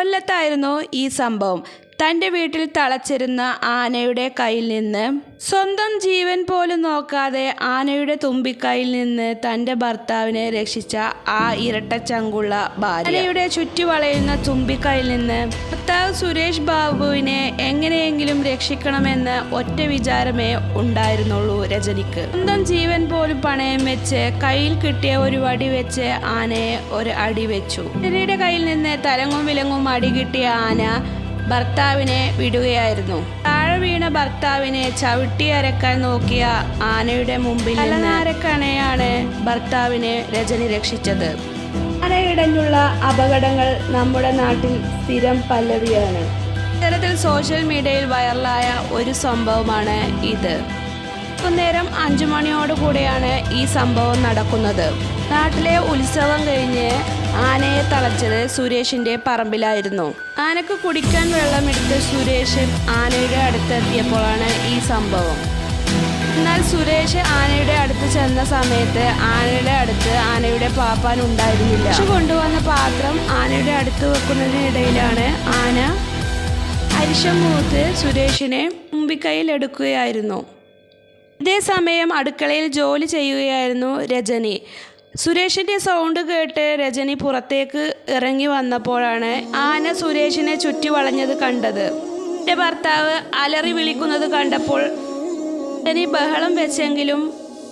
കൊല്ലത്തായിരുന്നു ഈ സംഭവം. തന്റെ വീട്ടിൽ തളച്ചിരുന്ന ആനയുടെ കയ്യിൽ നിന്ന് സ്വന്തം ജീവൻ പോലും നോക്കാതെ ആനയുടെ തുമ്പിക്കൈയിൽ നിന്ന് തന്റെ ഭർത്താവിനെ രക്ഷിച്ച ആ ഇരട്ടച്ചങ്കുള്ള ഭാര്യ. ആനയുടെ ചുറ്റുവളയുന്ന തുമ്പിക്കൈയിൽ നിന്ന് ഭർത്താവ് സുരേഷ് ബാബുവിനെ എങ്ങനെയെങ്കിലും രക്ഷിക്കണമെന്ന് ഒറ്റ വിചാരമേ ഉണ്ടായിരുന്നുള്ളൂ രജനിക്ക്. സ്വന്തം ജീവൻ പോലും പണയം വെച്ച് കയ്യിൽ കിട്ടിയ ഒരു വടി വെച്ച് ആനയെ ഒരു അടി വെച്ചു. രജനിയുടെ കയ്യിൽ നിന്ന് തലങ്ങും വിലങ്ങും അടി കിട്ടിയ ആന ഭർത്താവിനെ വിടുകയായിരുന്നു. താഴെ വീണ ഭർത്താവിനെ ചവിട്ടി അരക്കാൻ നോക്കിയ ആനയുടെ മുമ്പിൽ തലനാരക്കണയാണ് ഭർത്താവിനെ രജനി രക്ഷിച്ചത്. ആനയിടഞ്ഞുള്ള അപകടങ്ങൾ നമ്മുടെ നാട്ടിൽ സ്ഥിരം പല്ലവിയാണ്. ഇത്തരത്തിൽ സോഷ്യൽ മീഡിയയിൽ വൈറലായ ഒരു സംഭവമാണ് ഇത്. നേരം അഞ്ചു മണിയോട് കൂടെയാണ് ഈ സംഭവം നടക്കുന്നത്. നാട്ടിലെ ഉത്സവം കഴിഞ്ഞ് ആനയെ തളച്ചത് സുരേഷിന്റെ പറമ്പിലായിരുന്നു. ആനക്ക് കുടിക്കാൻ വെള്ളമെടുത്ത് സുരേഷ് ആനയുടെ അടുത്തെത്തിയപ്പോഴാണ് ഈ സംഭവം. എന്നാൽ സുരേഷ് ആനയുടെ അടുത്ത് ചെന്ന സമയത്ത് ആനയുടെ അടുത്ത് ആനയുടെ പാപ്പാൻ ഉണ്ടായിരുന്നില്ല. കൊണ്ടുവന്ന പാത്രം ആനയുടെ അടുത്ത് വെക്കുന്നതിനിടയിലാണ് ആന അരിശം മൂത്ത് സുരേഷിനെ മുമ്പിക്കൈയിൽ എടുക്കുകയായിരുന്നു ഇതേസമയം അടുക്കളയിൽ ജോലി ചെയ്യുകയായിരുന്നു രജനി. സുരേഷിന്റെ സൗണ്ട് കേട്ട് രജനി പുറത്തേക്ക് ഇറങ്ങി വന്നപ്പോഴാണ് ആന സുരേഷിനെ ചുറ്റി വളഞ്ഞത് കണ്ടത്. എന്റെ ഭർത്താവ് അലറി വിളിക്കുന്നത് കണ്ടപ്പോൾ രജനി ബഹളം വെച്ചെങ്കിലും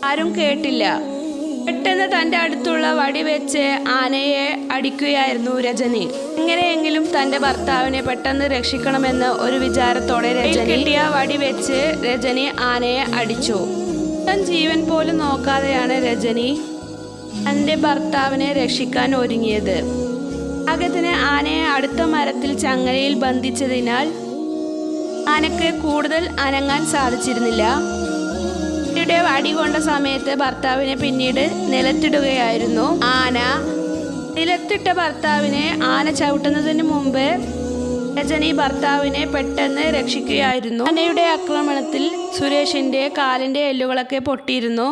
ആരും കേട്ടില്ല. പെട്ടെന്ന് തന്റെ അടുത്തുള്ള വടി വെച്ച് ആനയെ അടിക്കുകയായിരുന്നു രജനി. എങ്ങനെയെങ്കിലും തന്റെ ഭർത്താവിനെ പെട്ടെന്ന് രക്ഷിക്കണമെന്ന് ഒരു വിചാരത്തോടെ രജനി കിട്ടിയ വടി വെച്ച് രജനി ആനയെ അടിച്ചു. തൻ ജീവൻ പോലും നോക്കാതെയാണ് രജനി തന്റെ ഭർത്താവിനെ രക്ഷിക്കാൻ ഒരുങ്ങിയത്. ആകത്തിന് ആനയെ അടുത്ത മരത്തിൽ ചങ്ങലയിൽ ബന്ധിച്ചതിനാൽ ആനക്ക് കൂടുതൽ അനങ്ങാൻ സാധിച്ചിരുന്നില്ല. കുട്ടിയുടെ അടി കൊണ്ട സമയത്ത് ഭർത്താവിനെ പിന്നീട് നിലത്തിടുകയായിരുന്നു. ആന നിലത്തിട്ട ഭർത്താവിനെ ആന ചവിട്ടുന്നതിന് മുമ്പ് രജനി ഭർത്താവിനെ പെട്ടെന്ന് രക്ഷിക്കുകയായിരുന്നു. ആനയുടെ ആക്രമണത്തിൽ സുരേഷിന്റെ കാലിന്റെ എല്ലുകളൊക്കെ പൊട്ടിയിരുന്നു.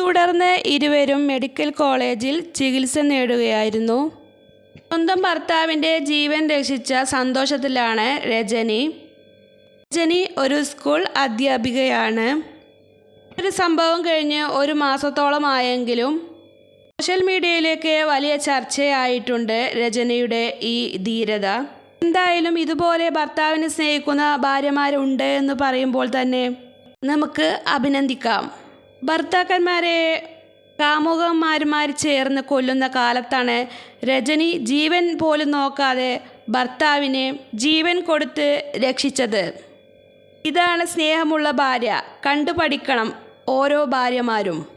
തുടർന്ന് ഇരുവരും മെഡിക്കൽ കോളേജിൽ ചികിത്സ നേടുകയായിരുന്നു. സ്വന്തം ഭർത്താവിന്റെ ജീവൻ രക്ഷിച്ച സന്തോഷത്തിലാണ് രജനി. രജനി ഒരു സ്കൂൾ അധ്യാപികയാണ്. ഒരു സംഭവം കഴിഞ്ഞ് ഒരു മാസത്തോളമായെങ്കിലും സോഷ്യൽ മീഡിയയിലേക്ക് വലിയ ചർച്ചയായിട്ടുണ്ട് രചനയുടെ ഈ ധീരത. എന്തായാലും ഇതുപോലെ ഭർത്താവിനെ സ്നേഹിക്കുന്ന ഭാര്യമാരുണ്ട് എന്ന് പറയുമ്പോൾ തന്നെ നമുക്ക് അഭിനന്ദിക്കാം. ഭർത്താക്കന്മാരെ കാമുകന്മാരുമാർ ചേർന്ന് കൊല്ലുന്ന കാലത്താണ് രജനി ജീവൻ പോലും നോക്കാതെ ഭർത്താവിനെ ജീവൻ കൊടുത്ത് രക്ഷിച്ചത്. ഇതാണ് സ്നേഹമുള്ള ഭാര്യ. കണ്ടുപഠിക്കണം ഓരോ ഭാര്യമാരും